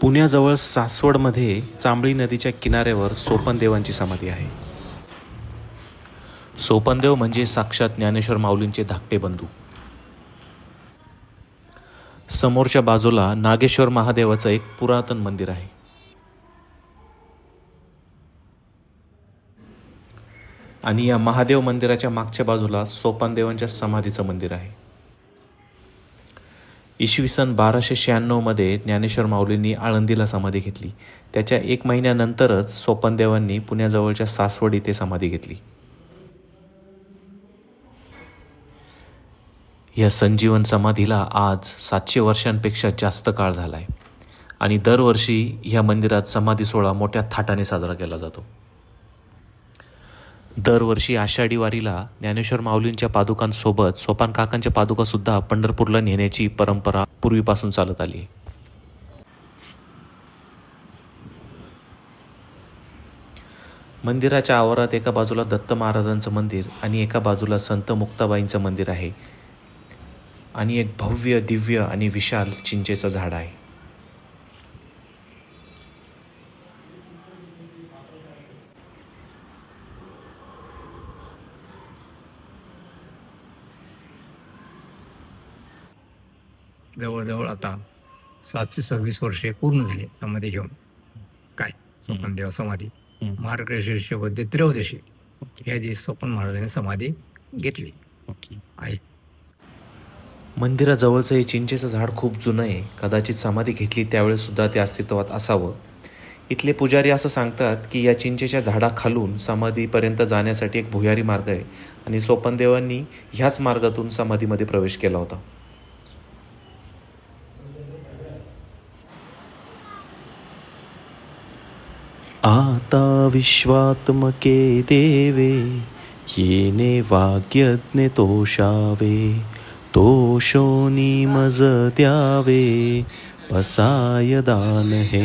पुण्याजवळ सासवडमध्ये चांबळी नदीच्या किनाऱ्यावर सोपनदेवांची समाधी आहे. सोपनदेव म्हणजे साक्षात ज्ञानेश्वर माऊलींचे धाकटे बंधू. समोरच्या बाजूला नागेश्वर महादेवाचं एक पुरातन मंदिर आहे. आणि या महादेव मंदिराच्या मागच्या बाजूला सोपानदेवांच्या समाधीचं मंदिर आहे. इसवी सन बाराशे शहाण्णवमध्ये ज्ञानेश्वर माऊलींनी आळंदीला समाधी घेतली. त्याच्या एक महिन्यानंतरच सोपनदेवांनी पुण्याजवळच्या सासवड इथे समाधी घेतली. या संजीवन समाधीला आज सातशे वर्षांपेक्षा जास्त काळ झाला आहे आणि दरवर्षी ह्या मंदिरात समाधी सोहळा मोठ्या थाटाने साजरा केला जातो. दरवर्षी आषाढी वारीला ज्ञानेश्वर माऊलींच्या पादुकांसोबत सोपान काकांच्या पादुका सुद्धा पंढरपूरला नेण्याची परंपरा पूर्वीपासून चालत आली आहे. मंदिराच्या आवारात एका बाजूला दत्त महाराजांचं मंदिर आणि एका बाजूला संत मुक्ताबाईंचं मंदिर आहे. आणि एक भव्य दिव्य आणि विशाल चिंचेचं झाड आहे. जवळजवळ आता सातशे सव्वीस वर्षे पूर्ण झाली समाधी घेऊन. काय? स्वपन देव समाधी. मार्गशीर्षमध्ये त्रयोदशी. या दिवशी स्वपन महाराजांनी समाधी घेतली. आहे. मंदिराजवळचं हे चिंचेचं झाड खूप जुनं आहे. कदाचित समाधी घेतली त्यावेळेस सुद्धा ते अस्तित्वात असावं. इथले पुजारी असं सांगतात की या चिंचेच्या झाडाखालून समाधीपर्यंत जाण्यासाठी एक भुयारी मार्ग आहे आणि सोपनदेवांनी ह्याच मार्गातून समाधीमध्ये प्रवेश केला होता. आता विश्वात्मके देवे येणे वाग्यज्ञ तोषावे तोषोनी मज द्यावे पसाय दान हे.